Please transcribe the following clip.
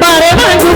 말해봐요